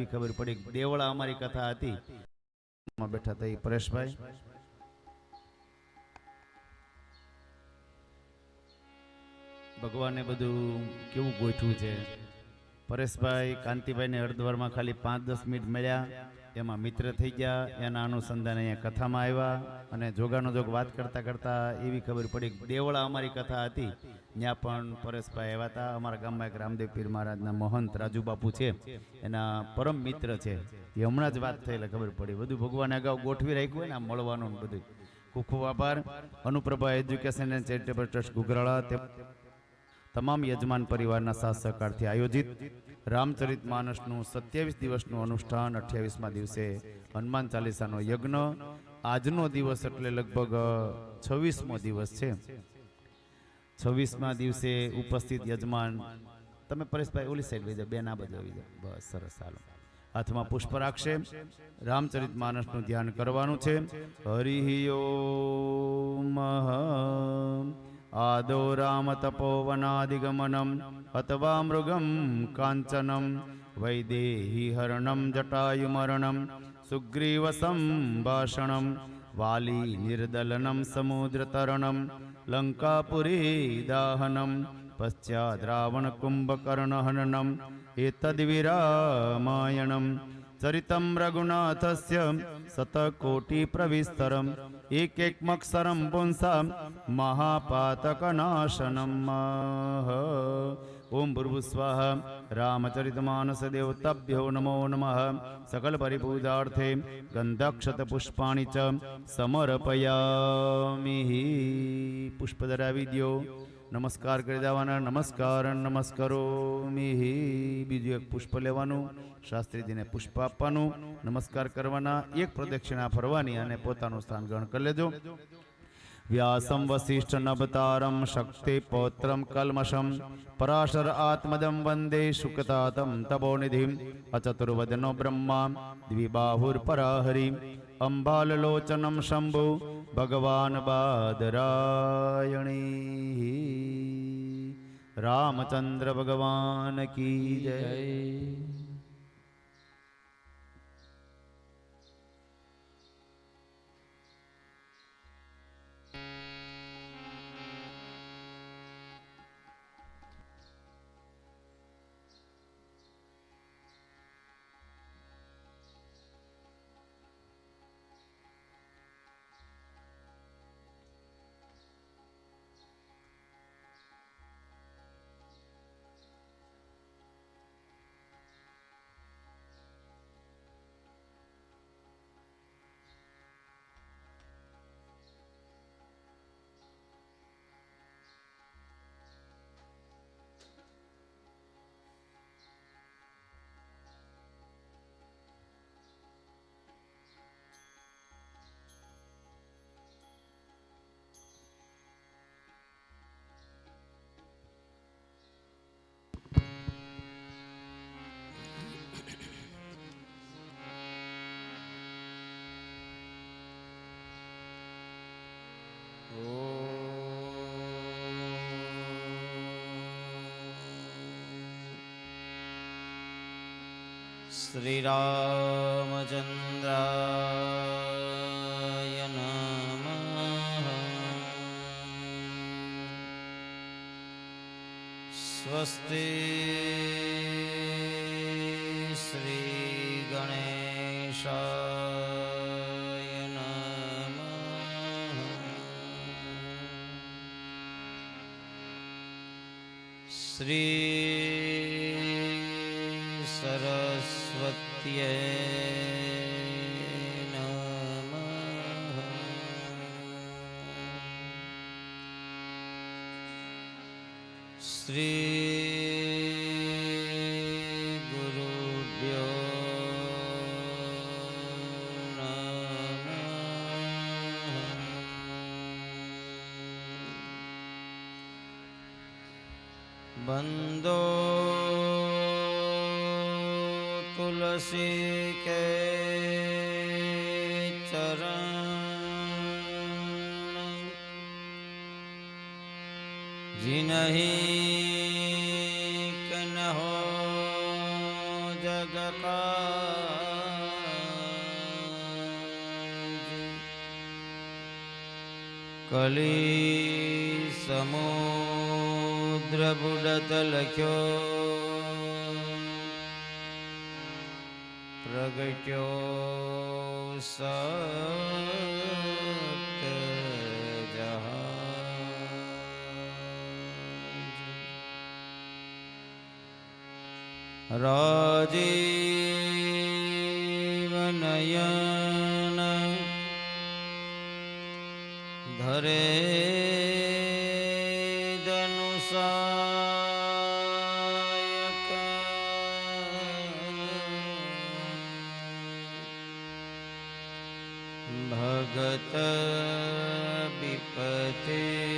એવી ખબર પડી દેવળા અમારી કથા હતી. બેઠા હતા એ પરેશભાઈ. ભગવાને બધું કેવું ગોઠવું છે? પરેશભાઈ, કાંતિભાઈને હરદ્વારમાં ખાલી પાંચ દસ મિનિટ મળ્યા. એમાં મિત્ર થઈ ગયા, એના અનુસંધાને અહીંયા કથામાં આવ્યા અને જોગાનો જોગ વાત કરતાં કરતાં એવી ખબર પડી દેવળા અમારી કથા હતી. ત્યાં પણ પરેશભાઈ આવ્યા હતા. અમારા ગામમાં એક રામદેવ પીર મહારાજના મહંત રાજુ બાપુ છે. એના પરમ મિત્ર છે. એ હમણાં જ વાત થઈ ખબર પડી. બધું ભગવાને અગાઉ ગોઠવી રાખ્યું હોય ને મળવાનું બધું. ખૂબ ખૂબ આભાર. Anuprabha education and charitable trust Gugrala તમામ યજમાન પરિવારના સાથ સહકારથી આયોજિત રામચરિત માનસનું સત્યાવીસ દિવસનું અનુષ્ઠાન અઠ્યાવીસમાં દિવસે હનુમાન ચાલીસાનો યજ્ઞ. આજનો દિવસ એટલે લગભગ છવ્વીસમો દિવસ છે. છવ્વીસમાં દિવસે ઉપસ્થિત યજમાન, તમે પરેશભાઈ, ઓલી સાઈડ લઈ જાઓ, બેન આ બાજુ આવી જાઓ. બસ, સરસ ચાલો હાથમાં પુષ્પ રાખશે. રામચરિત માનસનું ધ્યાન કરવાનું છે. હરિયો ઓમ આદો રામ તપોવનાદિગમનમ અથવા મૃગમ કાંચનમ વૈદેહી હરણમ જટાયુમરણમ समुद्रतरणं સંભાષણમ વાલી નિર્દલનમ સમુદ્રતરણમ લંકાપુરી દાહનમ પશ્ચાદ રાવણ કુંભકર્ણહનનમ એતદ્વિરામાયણમ ચરિતમ રઘુનાથસ્ય શતકોટિપ્રવિસ્તરમ એકેકમક્ષરમ પુંસા મહાપાતકનાશનમ ઓમ ભૂર્ભુસ્વાહ રામચરિતમાનસ દેવતાભ્યો નમો નમઃ સકલ પરિપૂજાર્થે ગંધક્ષત પુષ્પાણી ચ સમર્પયામિ પુષ્પ ધરાવી દ્યો નમસ્કાર કરી દેવાના, નમસ્કાર નમસ્કારો. નમસ્કારોમિ બીજું એક પુષ્પ લેવાનું, શાસ્ત્રીજીને પુષ્પ આપવાનું, નમસ્કાર કરવાના, એક પ્રદક્ષિણા ફરવાની અને પોતાનું સ્થાન ગ્રહણ કરી લેજો. વ્યાસમ વસિષ્ઠ નવતારમ શક્તિ પૌત્રમ કલ્મષમ પરાશર આત્મજમ વંદે શુકતાતમ તપોનિધિમ અચતુર્વદનો બ્રહ્મા દ્વિબાહુર્પરાહરિ અંબાલલોચનમ શંભુ ભગવાન બાદરાયણી. રામચંદ્ર ભગવાન કી જય. શ્રીરામચંદ્રાય નમ સ્વસ્તિ શ્રી ગણેશાય નમઃ 对。रसी के चरण जी नहीं कन हो जग का कली समुद्र बुडत लख्यो પ્રગટ્યો સત રાજીવનયન ધરે विपते।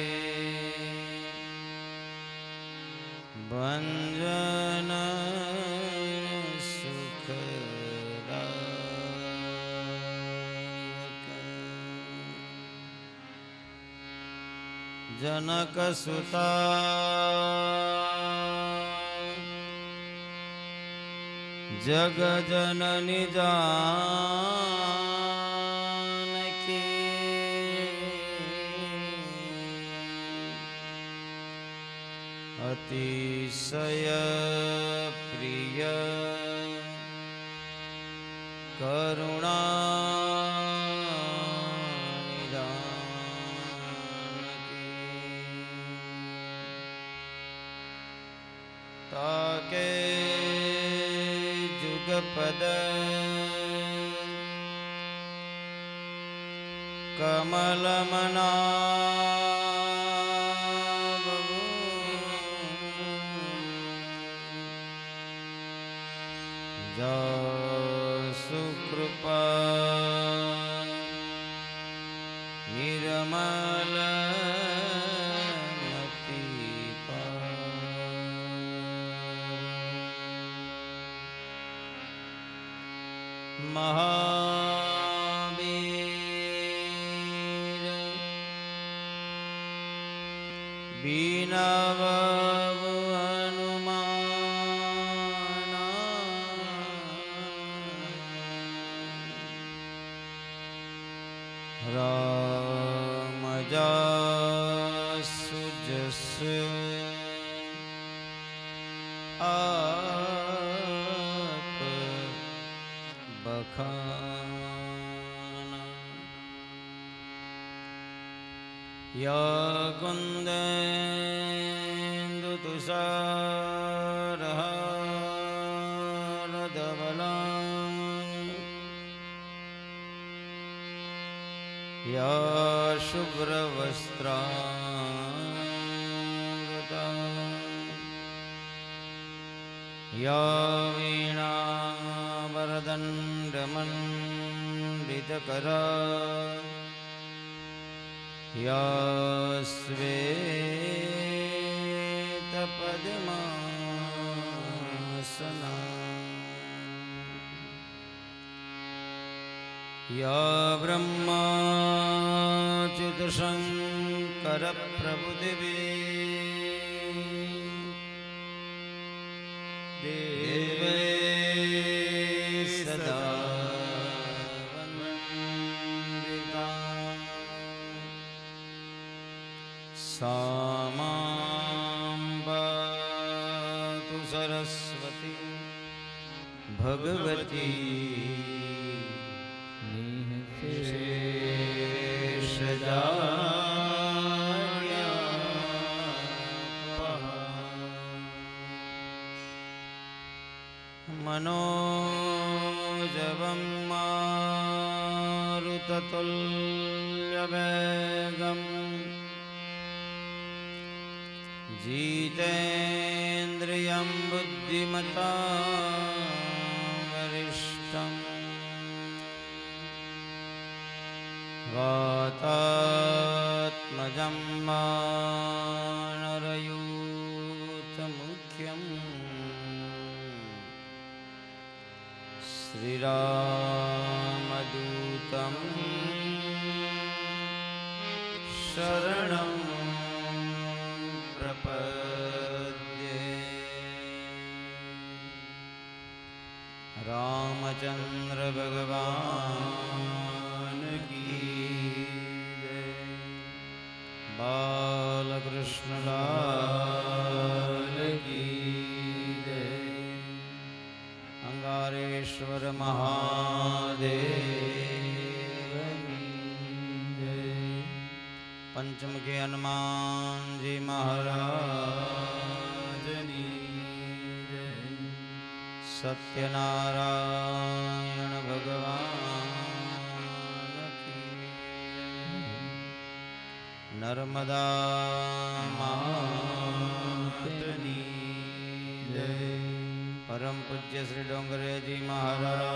जनक सुखदा जग जगजननि जा અતિશય પ્રિય. કરુણા તાકે જુગપદ. કમલમના महा સંસાર હાર ધવલા યા શુભ્ર વસ્ત્રા યા વીણા વરદંડ મંડિત કરા યા સ્વે બ્રહ્માચ્યુતશંકરપ્રભુદિવે દેવે સદા वातात्मजं मानरयूथमुख्यम् श्रीरामदूतं शरणं પંચમુખી હનુમાનજી મહારાજની સત્યનારાયણ ભગવાન નર્મદા પરમ પૂજ્ય શ્રી ડોંગરેજી મહારાજ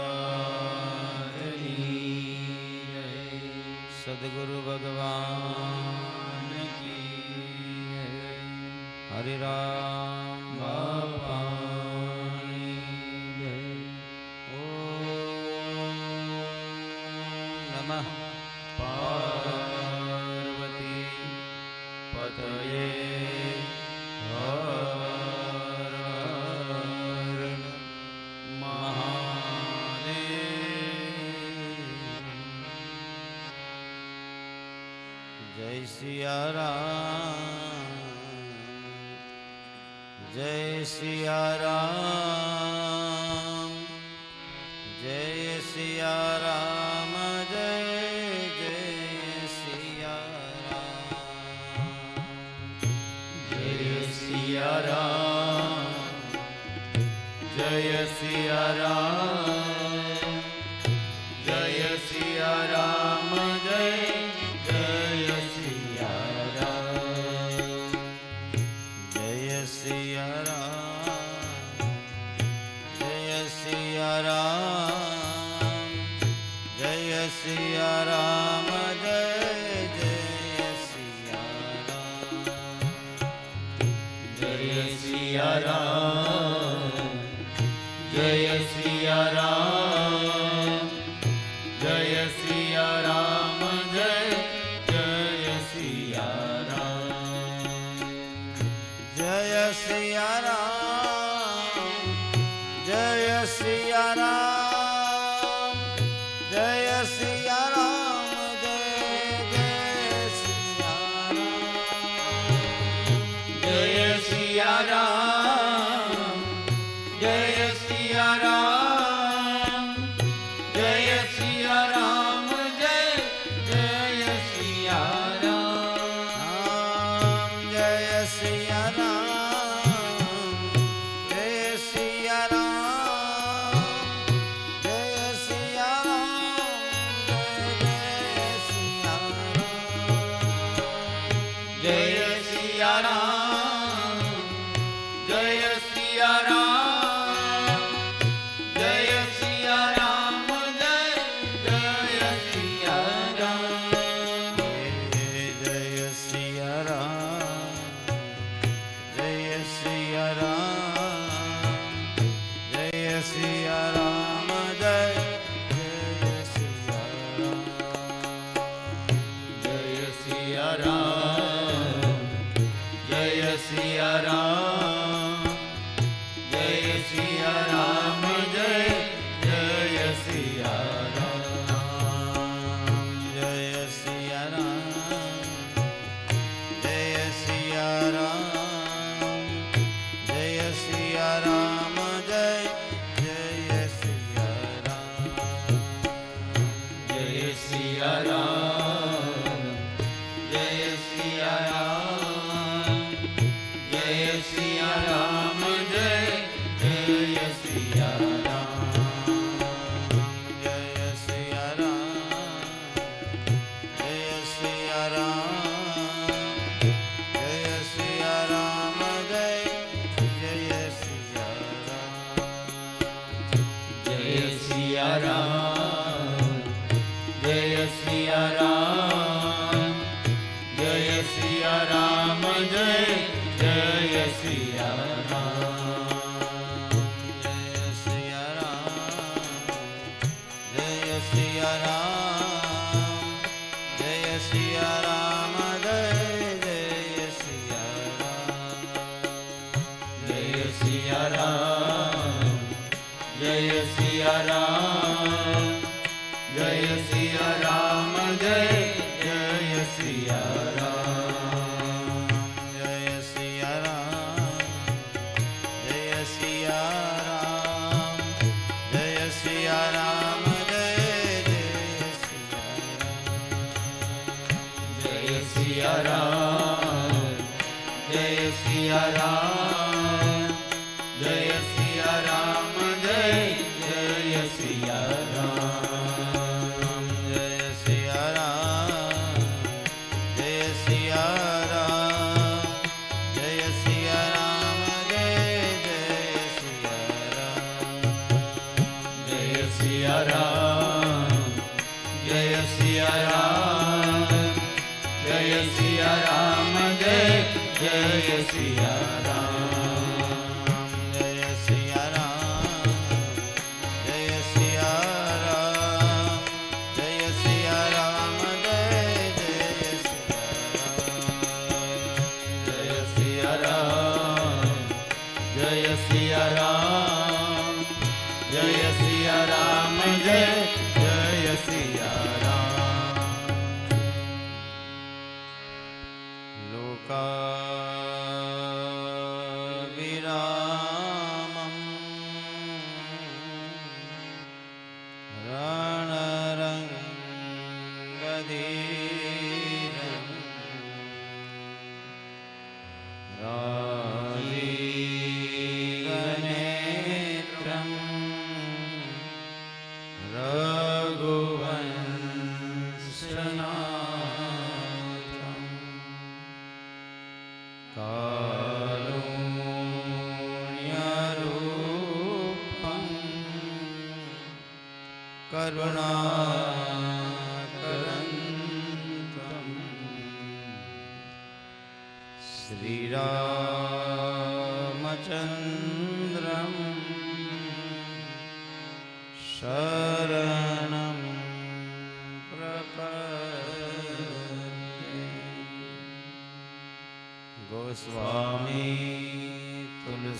Sia સિયા રામ જય જય સિયા રામ જય સિયા રામ જય જય સિયા રામ. Uh...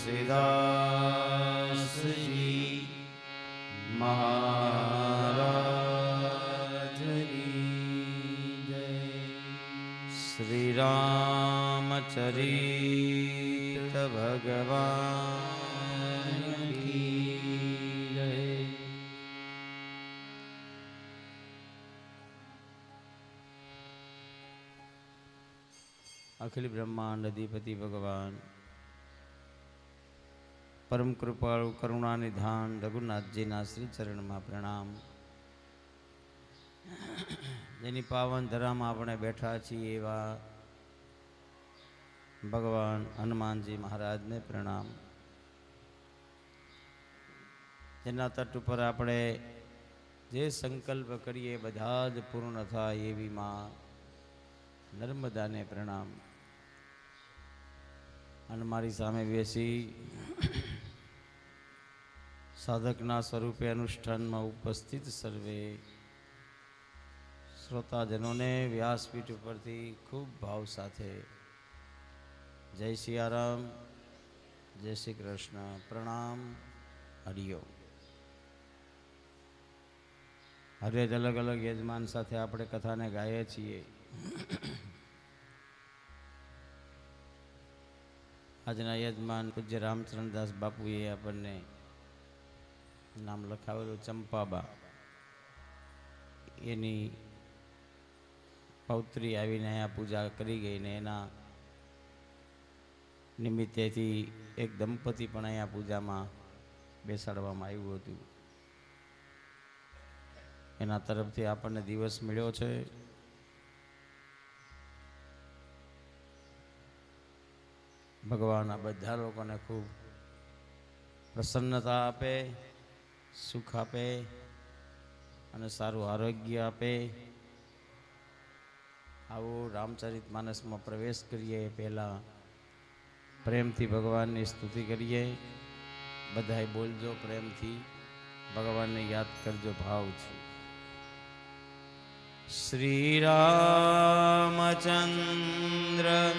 તુલસીદાસજી મહારાજની જય શ્રી રામચરિત ભગવાન કી જય અખિલ બ્રહ્માંડ અધિપતિ ભગવાન પરમ કૃપાળુ કરુણાનિધાન રઘુનાથજીના શ્રી ચરણમાં પ્રણામ. જેની પાવન ધરામાં આપણે બેઠા છીએ એવા ભગવાન હનુમાનજી મહારાજને પ્રણામ. જેના તટ ઉપર આપણે જે સંકલ્પ કરીએ બધા જ પૂર્ણ થાય એવી માં નર્મદાને પ્રણામ. અને મારી સામે બેસી સાધકના સ્વરૂપે અનુષ્ઠાનમાં ઉપસ્થિત સર્વે. શ્રોતાજનોને વ્યાસપીઠ ઉપરથી ખૂબ ભાવ સાથે જય સિયારામ, જય શ્રી કૃષ્ણ. પ્રણામ. હરિયો. હરેજ અલગ અલગ યજમાન સાથે આપણે કથાને ગાઈએ છીએ. આજના યજમાન પૂજ્ય રામચરણદાસ બાપુએ આપણને નામ લખાવેલું ચંપાબા. એની પૌત્રી આવીને અહીંયા પૂજા કરી ગઈ ને એના નિમિત્તેથી એક દંપતી પણ અહીંયા પૂજામાં બેસાડવામાં આવ્યું હતું. એના તરફથી આપણને દિવસ મળ્યો છે. ભગવાન આ બધા લોકોને ખૂબ પ્રસન્નતા આપે. સુખ આપે અને સારું આરોગ્ય આપે. આવો રામચરિત માનસમાં પ્રવેશ કરીએ. પહેલાં પ્રેમથી ભગવાનની સ્તુતિ કરીએ. બધાય બોલજો પ્રેમથી. ભગવાનને યાદ કરજો ભાવ છું. શ્રી રામચંદ્ર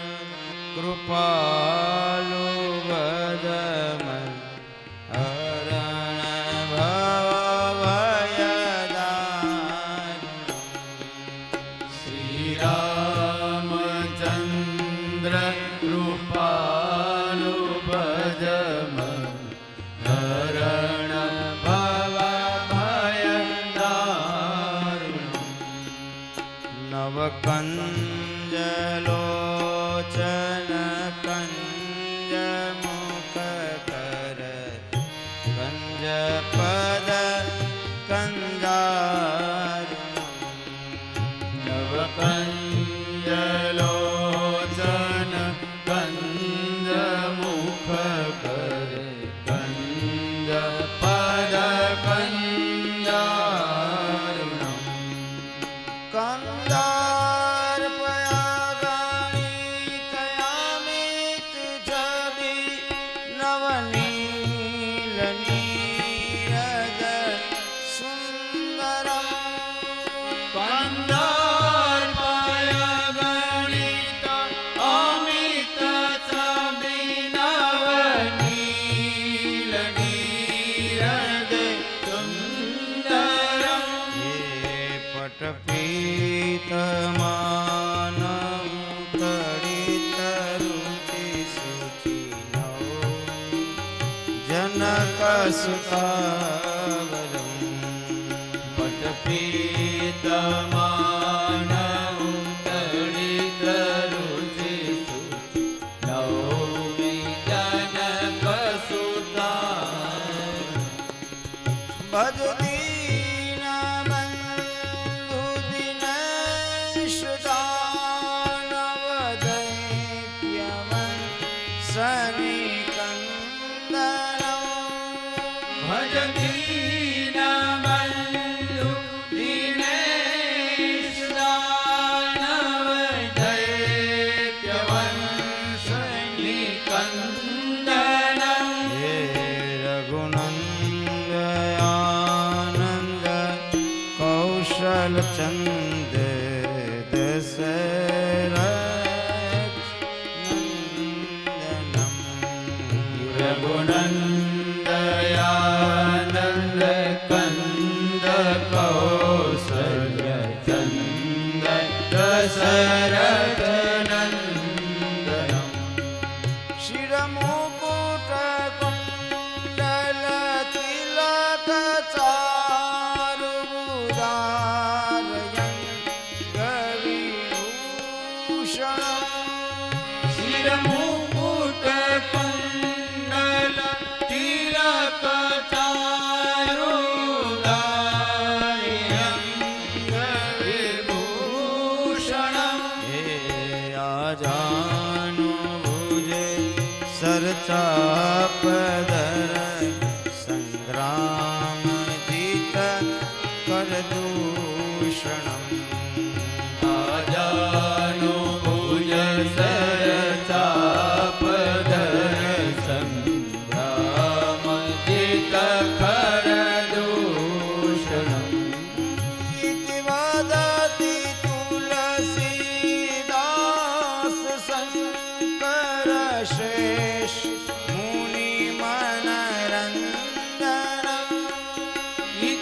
જનક સુતાવરમ बता